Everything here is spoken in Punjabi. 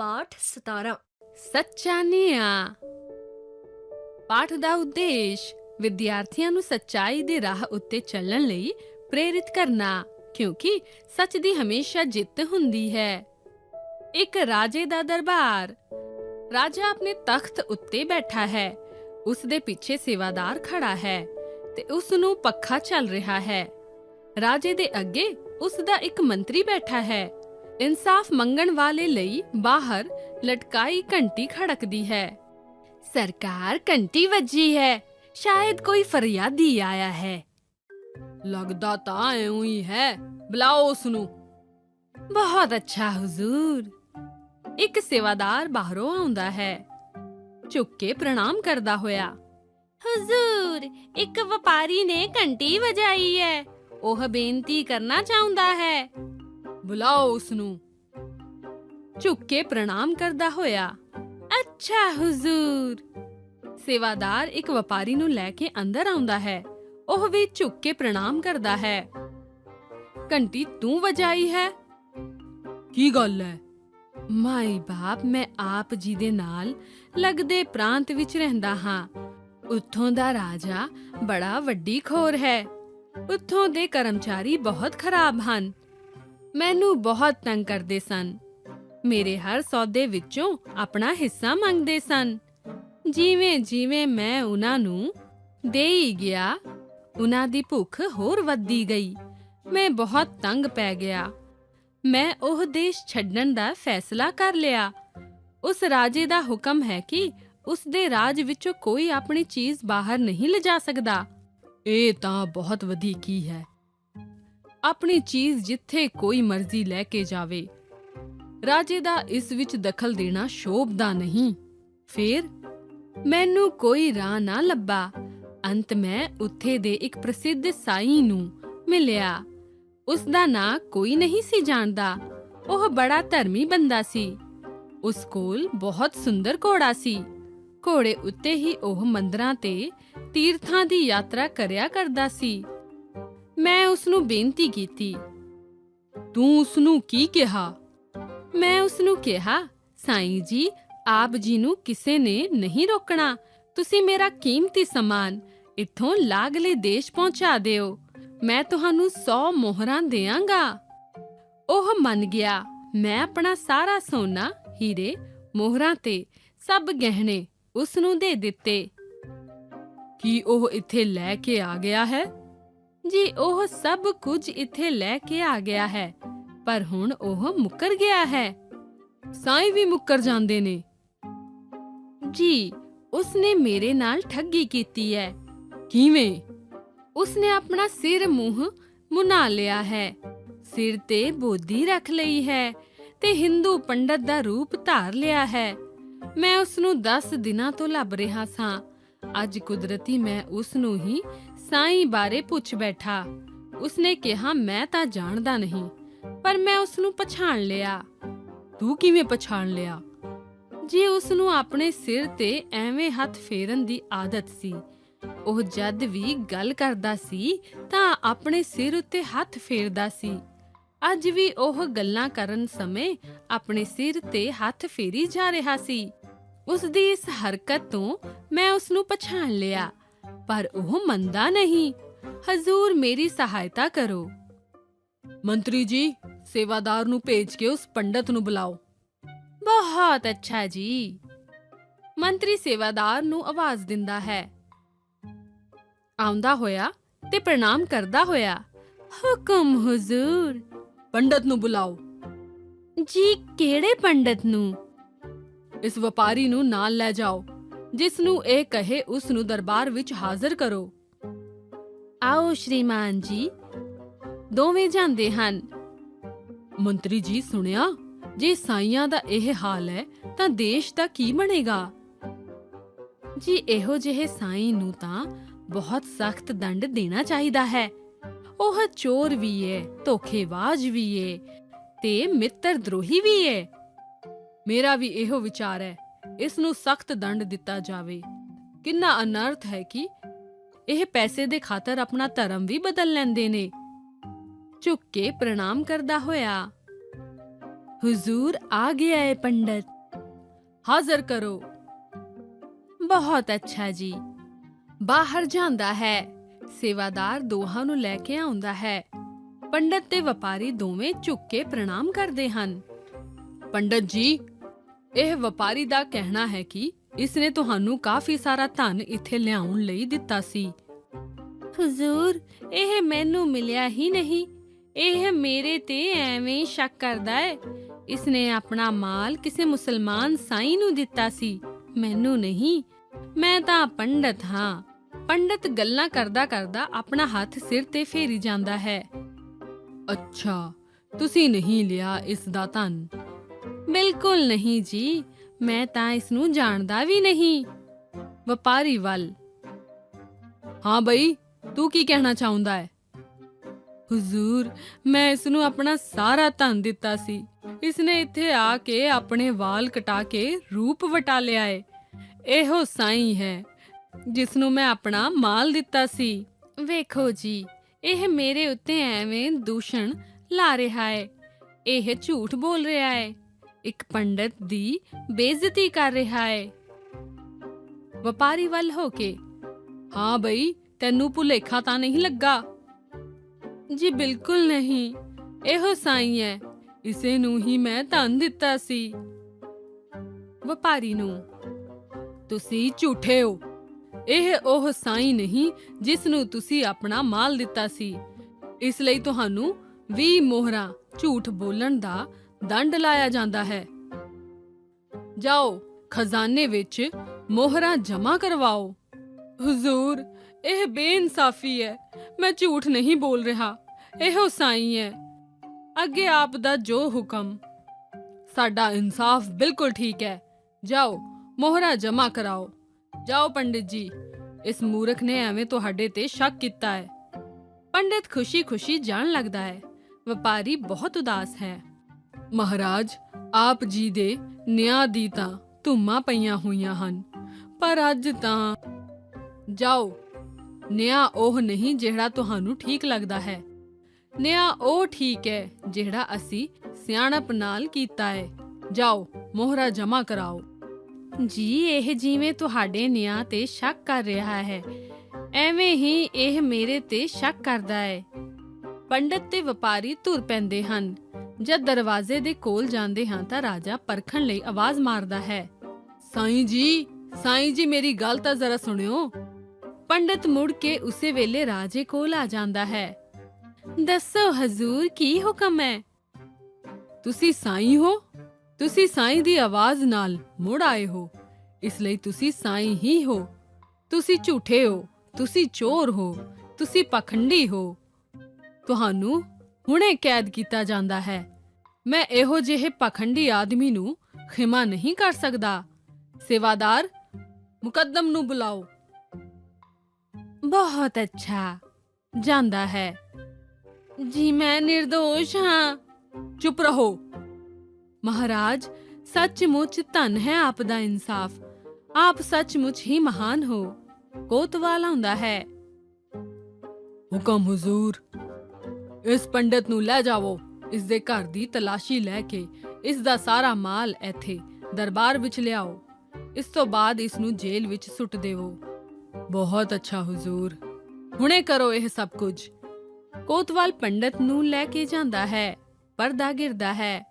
ਪਾਠ 17 ਸੱਚਾ ਨਿਆਂ। ਪਾਠ ਦਾ ਉਦੇਸ਼, ਵਿਦਿਆਰਥੀਆਂ ਨੂੰ ਸੱਚਾਈ ਦੇ ਰਾਹ ਉੱਤੇ ਚੱਲਣ ਲਈ ਪ੍ਰੇਰਿਤ ਕਰਨਾ, ਕਿਉਂਕਿ ਸੱਚ ਦੀ ਹਮੇਸ਼ਾ ਜਿੱਤ ਹੁੰਦੀ ਹੈ। ਇੱਕ ਰਾਜੇ ਦਾ ਦਰਬਾਰ। ਰਾਜਾ ਆਪਣੇ ਤਖਤ ਉੱਤੇ ਬੈਠਾ ਹੈ। ਉਸ ਦੇ ਪਿੱਛੇ ਸੇਵਾਦਾਰ ਖੜਾ ਹੈ ਤੇ ਉਸ ਨੂੰ ਪੱਖਾ ਚੱਲ ਰਿਹਾ ਹੈ। ਰਾਜੇ ਦੇ ਅੱਗੇ ਉਸ ਦਾ ਇੱਕ ਮੰਤਰੀ ਬੈਠਾ ਹੈ। ਇਨਸਾਫ ਮੰਗਣ ਵਾਲੇ ਲਈ ਬਾਹਰ ਲਟਕਾਈ ਘੰਟੀ ਖੜਕਦੀ ਹੈ। ਸਰਕਾਰ ਘੰਟੀ ਵੱਜੀ ਹੈ। ਸ਼ਾਇਦ ਕੋਈ ਫਰਿਆਦੀ ਆਇਆ ਹੈ। ਲੱਗਦਾ ਤਾਂ ਐਉਂ ਹੀ ਹੈ। ਬੁਲਾਓ ਉਸ ਨੂੰ ਬਹੁਤ ਅੱਛਾ, ਹਜ਼ੂਰ। ਇੱਕ ਸੇਵਾਦਾਰ ਬਾਹਰੋਂ ਆਉਂਦਾ ਹੈ। ਝੁੱਕ ਕੇ ਪ੍ਰਣਾਮ ਕਰਦਾ ਹੋਇਆ। ਹਜ਼ੂਰ, ਇੱਕ ਵਪਾਰੀ ਨੇ ਘੰਟੀ ਵਜਾਈ ਹੈ। ਉਹ ਬੇਨਤੀ ਕਰਨਾ ਚਾਹੁੰਦਾ ਹੈ। ਬੁਲਾਓ ਉਸ ਨੂੰ ਝੁੱਕ ਕੇ ਪ੍ਰਣਾਮ ਕਰਦਾ ਹੋਇਆ, ਅੱਛਾ ਹੁਜ਼ੂਰ! ਸੇਵਾਦਾਰ ਇੱਕ ਵਪਾਰੀ ਨੂੰ ਲੈ ਕੇ ਅੰਦਰ ਆਉਂਦਾ ਹੈ। ਉਹ ਵੀ ਝੁੱਕ ਕੇ ਪ੍ਰਣਾਮ ਕਰਦਾ ਹੈ। ਘੰਟੀ ਤੂੰ ਵਜਾਈ ਹੈ? ਕੀ ਗੱਲ ਹੈ? ਮਾਈ ਬਾਪ, ਮੈਂ ਆਪ ਜੀ ਦੇ ਨਾਲ ਲੱਗਦੇ ਪ੍ਰਾਂਤ ਵਿੱਚ ਰਹਿੰਦਾ ਹਾਂ। ਉੱਥੋਂ ਦਾ ਰਾਜਾ ਬੜਾ ਵੱਡੀ ਖੋਰ ਹੈ। ਉੱਥੋਂ ਦੇ ਕਰਮਚਾਰੀ ਬਹੁਤ ਖਰਾਬ ਹਨ। ਮੈਨੂੰ ਬਹੁਤ ਤੰਗ ਕਰਦੇ ਸਨ। ਮੇਰੇ ਹਰ ਸੌਦੇ ਵਿੱਚੋਂ ਆਪਣਾ ਹਿੱਸਾ ਮੰਗਦੇ ਸਨ। ਜਿਵੇਂ ਜਿਵੇਂ ਮੈਂ ਉਹਨਾਂ ਨੂੰ ਦੇ ਗਿਆ, ਉਹਨਾਂ ਦੀ ਭੁੱਖ ਹੋਰ ਵੱਧਦੀ ਗਈ। ਮੈਂ ਬਹੁਤ ਤੰਗ ਪੈ ਗਿਆ। ਮੈਂ ਉਹ ਦੇਸ਼ ਛੱਡਣ ਦਾ ਫੈਸਲਾ ਕਰ ਲਿਆ। ਉਸ ਰਾਜੇ ਦਾ ਹੁਕਮ ਹੈ ਕਿ ਉਸ ਦੇ ਰਾਜ ਵਿੱਚੋਂ ਕੋਈ ਆਪਣੀ ਚੀਜ਼ ਬਾਹਰ ਨਹੀਂ ਲਿਜਾ ਸਕਦਾ। ਇਹ ਤਾਂ ਬਹੁਤ ਵਧੀਕੀ ਹੈ। ਆਪਣੀ ਚੀਜ਼ ਜਿੱਥੇ ਕੋਈ ਮਰਜ਼ੀ ਲੈ ਕੇ ਜਾਵੇ। ਰਾਜੇ ਦਾ ਇਸ ਵਿੱਚ ਦਖਲ ਦੇਣਾ ਸ਼ੋਭਦਾ ਨਹੀਂ। ਫਿਰ, ਮੈਨੂੰ ਕੋਈ ਰਾਹ ਨਾ ਲੱਭਾ। ਅੰਤ ਮੈਂ ਉੱਥੇ ਦੇ ਇੱਕ ਪ੍ਰਸਿੱਧ ਸਾਈ ਨੂੰ ਮਿਲਿਆ। ਉਸ ਦਾ ਨਾਂ ਕੋਈ ਨਹੀਂ ਸੀ ਜਾਣਦਾ। ਉਹ ਬੜਾ ਧਰਮੀ ਬੰਦਾ ਸੀ। ਉਸ ਕੋਲ ਬਹੁਤ ਸੁੰਦਰ ਘੋੜਾ ਸੀ। ਘੋੜੇ ਉੱਤੇ ਹੀ ਉਹ ਮੰਦਰਾਂ ਤੇ ਤੀਰਥਾਂ ਦੀ ਯਾਤਰਾ ਕਰਿਆ ਕਰਦਾ ਸੀ। ਮੈਂ ਉਸ ਨੂੰ ਬੇਨਤੀ ਕੀਤੀ। ਤੂੰ ਉਸ ਨੂੰ ਕੀ ਕਿਹਾ? ਮੈਂ ਉਸ ਨੂੰ ਕਿਹਾ, ਸਾਈਂ ਜੀ, ਆਪ ਜੀ ਨੂੰ ਕਿਸੇ ਨੇ ਨਹੀਂ ਰੋਕਣਾ। ਤੁਸੀਂ ਮੇਰਾ ਕੀਮਤੀ ਸਮਾਨ ਇੱਥੋਂ ਲਾਗਲੇ ਦੇਸ਼ ਪਹੁੰਚਾ ਦਿਓ। ਮੈਂ ਤੁਹਾਨੂੰ 100 ਮੋਹਰਾਂ ਦੇਵਾਂਗਾ। ਉਹ ਮੰਨ ਗਿਆ, ਮੈਂ ਆਪਣਾ ਸਾਰਾ ਸੋਨਾ, ਹੀਰੇ, ਮੋਹਰਾਂ ਤੇ ਸਭ ਗਹਿਣੇ ਉਸ ਨੂੰ ਦੇ ਦਿੱਤੇ। ਕੀ ਉਹ ਇੱਥੇ ਲੈ ਕੇ ਆ ਗਿਆ ਹੈ? ਜੀ, ਉਹ ਸਭ ਕੁਝ ਇੱਥੇ ਲੈ ਕੇ ਆ ਗਿਆ ਹੈ, ਪਰ ਹੁਣ ਉਹ ਮੁੱਕਰ ਗਿਆ ਹੈ। ਸਾਈਂ ਵੀ ਮੁੱਕਰ ਜਾਂਦੇ ਨੇ। ਜੀ, ਉਸਨੇ ਮੇਰੇ ਨਾਲ ਠੱਗੀ ਕੀਤੀ ਹੈ। ਕਿਵੇਂ? ਉਸਨੇ ਆਪਣਾ ਸਿਰ ਮੂੰਹ ਮੁਨਾ ਲਿਆ ਹੈ। ਸਿਰ ਤੇ ਬੋਦੀ ਰੱਖ ਲਈ ਹੈ ਤੇ ਹਿੰਦੂ ਪੰਡਤ ਦਾ ਰੂਪ ਧਾਰ ਲਿਆ ਹੈ। ਮੈਂ ਉਸ ਨੂੰ 10 ਦਿਨਾਂ ਤੋਂ ਲੱਭ ਰਿਹਾ ਸਾਂ। ਅੱਜ ਕੁਦਰਤੀ ਮੈਂ ਉਸ ਨੂੰ ਹੀ ਸਾਈਂ ਬਾਰੇ ਪੁੱਛ ਬੈਠਾ। ਉਸਨੇ ਕਿਹਾ, ਮੈਂ ਤਾਂ ਜਾਣਦਾ ਨਹੀਂ, ਪਰ ਮੈਂ ਉਸ ਨੂੰ ਪਛਾਣ ਲਿਆ। ਤੂੰ ਕਿਵੇਂ ਪਛਾਣ ਲਿਆ? ਜੀ ਉਸ ਨੂੰ ਆਪਣੇ ਸਿਰ ਤੇ ਐਵੇਂ ਹੱਥ ਫੇਰਨ ਦੀ ਆਦਤ ਸੀ, ਉਹ ਜਦ ਵੀ ਗੱਲ ਕਰਦਾ ਸੀ, ਤਾਂ ਆਪਣੇ ਸਿਰ ਉੱਤੇ ਹੱਥ ਫੇਰਦਾ ਸੀ। ਅੱਜ ਵੀ ਉਹ ਗੱਲਾਂ ਕਰਨ ਸਮੇਂ ਆਪਣੇ ਸਿਰ ਤੇ ਹੱਥ ਫੇਰੀ ਜਾ ਰਿਹਾ ਸੀ। ਉਸ ਦੀ ਇਸ ਹਰਕਤ ਤੋਂ ਮੈਂ ਉਸ ਨੂੰ ਪਛਾਣ ਲਿਆ ਪਰ ਉਹ ਮੰਨਦਾ ਨਹੀਂ। ਹਜ਼ੂਰ ਮੇਰੀ ਸਹਾਇਤਾ ਕਰੋ। ਮੰਤਰੀ ਜੀ ਸੇਵਾਦਾਰ ਨੂੰ ਭੇਜ ਕੇ ਉਸ ਪੰਡਤ ਨੂੰ ਬੁਲਾਓ। ਬਹੁਤ ਅੱਛਾ ਜੀ। ਮੰਤਰੀ ਸੇਵਾਦਾਰ ਨੂੰ ਆਵਾਜ਼ ਦਿੰਦਾ ਹੈ। ਆਉਂਦਾ ਹੋਇਆ ਤੇ ਪ੍ਰਣਾਮ ਕਰਦਾ ਹੋਇਆ ਹੁਕਮ ਹੁਜ਼ੂਰ! ਪੰਡਤ ਨੂੰ ਬੁਲਾਓ। ਜੀ ਕਿਹੜੇ ਪੰਡਤ ਨੂੰ? ਇਸ ਵਪਾਰੀ ਨੂੰ ਨਾਲ ਲੈ ਜਾਓ, ਜਿਸ ਨੂੰ ਇਹ ਕਹੇ ਉਸ ਨੂੰ ਦਰਬਾਰ ਵਿੱਚ ਹਾਜ਼ਰ ਕਰੋ। ਆਓ ਸ਼੍ਰੀਮਾਨ ਜੀ, ਦੋਵੇਂ ਜਾਂਦੇ ਹਨ। ਮੰਤਰੀ ਜੀ, ਸੁਣਿਆ? ਜੇ ਸਾਈਆਂ ਦਾ ਇਹ ਹਾਲ ਹੈ, ਤਾਂ ਦੇਸ਼ ਦਾ ਕੀ ਬਣੇਗਾ? ਜੀ, ਇਹੋ ਜਿਹੇ ਸਾਈ ਨੂੰ ਤਾਂ ਬਹੁਤ ਸਖਤ ਦੰਡ ਦੇਣਾ ਚਾਹੀਦਾ ਹੈ। ਉਹ ਚੋਰ ਵੀ ਏ, ਧੋਖੇਬਾਜ਼ ਵੀ ਏ ਤੇ ਮਿੱਤਰ ਦਰੋਹੀ ਵੀ ਏ। ਮੇਰਾ ਵੀ ਇਹੋ ਵਿਚਾਰ ਹੈ। ਇਸ ਨੂੰ ਸਖਤ ਦੰਡ ਦਿੱਤਾ ਜਾਵੇ। ਕਿੰਨਾ ਅਨਰਥ ਹੈ ਕਿ ਇਹ ਪੈਸੇ ਦੇ ਖਾਤਰ ਆਪਣਾ ਧਰਮ ਵੀ ਬਦਲ ਲੈਂਦੇ ਨੇ। ਝੁੱਕ ਕੇ ਪ੍ਰਣਾਮ ਕਰਦਾ ਹੋਇਆ। ਹੁਜ਼ੂਰ ਆ ਗਿਆ ਏ ਪੰਡਤ। ਹਾਜ਼ਰ ਕਰੋ। ਬਹੁਤ ਅੱਛਾ ਜੀ। ਬਾਹਰ ਜਾਂਦਾ ਹੈ। ਸੇਵਾਦਾਰ ਦੋਹਾਂ ਨੂੰ ਲੈ ਕੇ ਆਉਂਦਾ ਹੈ। ਪੰਡਤ ਤੇ ਵਪਾਰੀ ਦੋਵੇਂ ਝੁੱਕ ਕੇ ਪ੍ਰਣਾਮ ਕਰਦੇ ਹਨ। ਪੰਡਤ ਜੀ ਇਹ ਵਪਾਰੀ ਦਾ ਕਹਿਣਾ ਹੈ ਕਿ ਇਸ ਨੇ ਤੁਹਾਨੂੰ ਕਾਫੀ ਸਾਰਾ ਧਨ ਇੱਥੇ ਲਿਆਉਣ ਲਈ ਦਿੱਤਾ ਸੀ। ਹੁਜ਼ੂਰ ਇਹ ਮੈਨੂੰ ਮਿਲਿਆ ਹੀ ਨਹੀਂ। ਇਹ ਮੇਰੇ ਤੇ ਐਵੇਂ ਸ਼ੱਕ ਕਰਦਾ ਹੈ। ਇਸ ਨੇ ਆਪਣਾ ਮਾਲ ਕਿਸੇ ਮੁਸਲਮਾਨ ਸਾਈ ਨੂੰ ਦਿੱਤਾ ਸੀ। ਮੈਨੂੰ ਨਹੀਂ ਮੈਂ ਤਾਂ ਪੰਡਤ ਹਾਂ। ਪੰਡਤ ਗੱਲਾਂ ਕਰਦਾ ਕਰਦਾ ਆਪਣਾ ਹੱਥ ਸਿਰ ਤੇ ਫੇਰੀ ਜਾਂਦਾ ਹੈ। ਅੱਛਾ ਤੁਸੀਂ ਨਹੀਂ ਲਿਆ ਇਸ ਦਾ ਧਨ। ਬਿਲਕੁਲ ਨਹੀਂ ਜੀ, ਮੈਂ ਤਾਂ ਇਸ ਨੂੰ ਜਾਣਦਾ ਵੀ ਨਹੀਂ। ਵਪਾਰੀ ਵੱਲ। ਹਾਂ ਬਈ, ਤੂੰ ਕੀ ਕਹਿਣਾ ਚਾਹੁੰਦਾ ਹੈ? ਹੁਜ਼ੂਰ, ਮੈਂ ਇਸ ਨੂੰ ਆਪਣਾ ਸਾਰਾ ਧਨ ਦਿੱਤਾ ਸੀ। ਇਸ ਨੇ ਇੱਥੇ ਆ ਕੇ ਆਪਣੇ ਵਾਲ ਕਟਾ ਕੇ ਰੂਪ ਵਟਾ ਲਿਆ ਏ। ਇਹੋ ਸਾਈ ਹੈ ਜਿਸ ਨੂੰ ਮੈਂ ਆਪਣਾ ਮਾਲ ਦਿੱਤਾ ਸੀ। ਵੇਖੋ ਜੀ, ਇਹ ਮੇਰੇ ਉੱਤੇ ਐਵੇਂ ਦੂਸ਼ਣ ਲਾ ਰਿਹਾ ਹੈ ਇਹ ਝੂਠ ਬੋਲ ਰਿਹਾ ਹੈ ਇੱਕ ਪੰਡਤ ਦੀ ਬੇਇੱਜ਼ਤੀ ਕਰ ਰਿਹਾ ਹੈ। ਵਪਾਰੀ ਵੱਲ ਹੋ ਕੇ, ਹਾਂ ਬਈ, ਤੈਨੂੰ ਭੁਲੇਖਾ ਤਾਂ ਨਹੀਂ ਲੱਗਾ? ਜੀ, ਬਿਲਕੁਲ ਨਹੀਂ। ਇਹੋ ਸਾਈ ਹੈ ਇਸੇ ਨੂੰ ਹੀ ਮੈਂ ਧਨ ਦਿੱਤਾ ਸੀ। ਵਪਾਰੀ ਨੂੰ, ਤੁਸੀਂ ਝੂਠੇ ਹੋ। ਇਹ ਉਹ ਸਾਈ ਨਹੀਂ ਜਿਸ ਨੂੰ ਤੁਸੀਂ ਆਪਣਾ ਮਾਲ ਦਿੱਤਾ ਸੀ। ਇਸ ਲਈ ਤੁਹਾਨੂੰ 20 ਮੋਹਰਾਂ ਝੂਠ ਬੋਲਣ ਦਾ ਦੰਡ ਲਾਇਆ ਜਾਂਦਾ ਹੈ। ਜਾਓ, ਖਜ਼ਾਨੇ ਵਿੱਚ ਮੋਹਰਾਂ ਜਮ੍ਹਾਂ ਕਰਵਾਓ। ਹਜ਼ੂਰ, ਇਹ ਬੇਇਨਸਾਫੀ ਹੈ। ਮੈਂ ਝੂਠ ਨਹੀਂ ਬੋਲ ਰਿਹਾ। ਇਹੋ ਸਾਈ ਹੈ। ਅੱਗੇ ਆਪ ਦਾ ਜੋ ਹੁਕਮ। ਸਾਡਾ ਇਨਸਾਫ ਬਿਲਕੁਲ ਠੀਕ ਹੈ। ਜਾਓ, ਮੋਹਰਾ ਜਮਾ ਕਰਾਓ। ਜਾਓ ਪੰਡਿਤ ਜੀ, ਇਸ ਮੂਰਖ ਨੇ ਐਵੇਂ ਤੁਹਾਡੇ ਤੇ ਸ਼ੱਕ ਕੀਤਾ ਹੈ। ਪੰਡਿਤ ਖੁਸ਼ੀ-ਖੁਸ਼ੀ ਜਾਣ ਲੱਗਦਾ ਹੈ। ਵਪਾਰੀ ਬਹੁਤ ਉਦਾਸ ਹੈ। ਮਹਾਰਾਜ, ਆਪ ਜੀ ਦੇ ਨਿਆਂ ਦੀ ਤਾਂ ਧੁੰਮਾਂ ਪਈਆਂ ਹੋਈਆਂ ਹਨ। ਪਰ ਅੱਜ ਤਾਂ ਜਾਓ, ਨਿਆਂ ਉਹ ਨਹੀਂ ਜਿਹੜਾ ਤੁਹਾਨੂੰ ਠੀਕ ਲੱਗਦਾ ਹੈ। ਨਿਆਂ ਉਹ ਠੀਕ ਹੈ ਜਿਹੜਾ ਅਸੀਂ ਸਿਆਣਪ ਨਾਲ ਕੀਤਾ ਹੈ। ਜਾਓ, ਮੋਹਰਾ ਜਮਾ ਕਰਾਓ। ਜੀ, ਇਹ ਜਿਵੇਂ ਤੁਹਾਡੇ ਨਿਆਂ ਤੇ ਸ਼ੱਕ ਕਰ ਰਿਹਾ ਹੈ, ਐਵੇਂ ਹੀ ਇਹ ਮੇਰੇ ਤੇ ਸ਼ੱਕ ਕਰਦਾ ਹੈ। ਪੰਡਤ ਤੇ ਵਪਾਰੀ ਧੁਰ ਪੈਂਦੇ ਹਨ। ਜਦ ਦਰਵਾਜ਼ੇ ਦੇ ਕੋਲ ਜਾਂਦੇ ਹਾਂ ਤਾਂ ਰਾਜਾ ਪਰਖਣ ਲਈ ਆਵਾਜ਼ ਮਾਰਦਾ ਹੈ, ਸਾਈਂ ਜੀ ਸਾਈਂ ਜੀ, ਮੇਰੀ ਗੱਲ ਤਾਂ ਜ਼ਰਾ ਸੁਣਿਓ। ਪੰਡਤ ਮੁੜ ਕੇ ਉਸੇ ਵੇਲੇ ਰਾਜੇ ਕੋਲ ਆ ਜਾਂਦਾ ਹੈ, ਦੱਸੋ ਹਜ਼ੂਰ, ਕੀ ਹੁਕਮ ਹੈ? ਤੁਸੀਂ ਸਾਈਂ ਹੋ, ਤੁਸੀਂ ਸਾਈਂ ਦੀ ਆਵਾਜ਼ ਨਾਲ ਮੁੜ ਆਏ ਹੋ, ਇਸ ਲਈ ਤੁਸੀਂ ਸਾਈਂ ਹੀ ਹੋ। ਤੁਸੀਂ ਝੂਠੇ ਹੋ, ਤੁਸੀਂ ਚੋਰ ਹੋ, ਤੁਸੀਂ ਪਖੰਡੀ ਹੋ। ਤੁਹਾਨੂੰ ਹੁਣੇ ਕੈਦ ਕੀਤਾ ਜਾਂਦਾ ਹੈ। ਮੈਂ ਇਹੋ ਜਿਹੇ ਪਖੰਡੀ ਆਦਮੀ ਨੂੰ ਖਿਮਾ ਨਹੀਂ ਕਰ ਸਕਦਾ। ਸੇਵਾਦਾਰ, ਮੁਕੱਦਮ ਨੂੰ ਬੁਲਾਓ। ਬਹੁਤ ਅੱਛਾ। ਜਾਂਦਾ ਹੈ। ਜੀ, ਮੈਂ નિર્ਦੋਸ਼ ਹਾਂ। ਚੁੱਪ ਰਹੋ। ਮਹਾਰਾਜ, ਸੱਚਮੁੱਚ ਧਨ ਹੈ ਆਪ ਦਾ ਇਨਸਾਫ। ਆਪ ਸੱਚਮੁੱਚ ਹੀ ਮਹਾਨ ਹੋ। ਕੋਤਵਾਲ ਆਉਂਦਾ ਹੈ। ਹੁਕਮ ਹੁਜ਼ੂਰ। ਇਸ ਪੰਡਤ ਨੂੰ ਲੈ ਜਾਵੋ। ਇਸ ਦੇ ਘਰ ਦੀ ਤਲਾਸ਼ੀ ਲੈ ਕੇ ਇਸ ਦਾ ਸਾਰਾ ਮਾਲ ਇੱਥੇ ਦਰਬਾਰ ਵਿੱਚ ਲਿਆਓ। ਇਸ ਤੋਂ ਬਾਅਦ ਇਸ ਨੂੰ ਜੇਲ੍ਹ ਵਿੱਚ ਸੁੱਟ ਦੇਵੋ। ਬਹੁਤ ਅੱਛਾ ਹੁਜ਼ੂਰ। ਹੁਣੇ ਕਰੋ ਇਹ ਸਭ ਕੁਝ। ਕੋਤਵਾਲ ਪੰਡਤ ਨੂੰ ਲੈ ਕੇ ਜਾਂਦਾ ਹੈ, ਪਰਦਾ ਗਿਰਦਾ ਹੈ।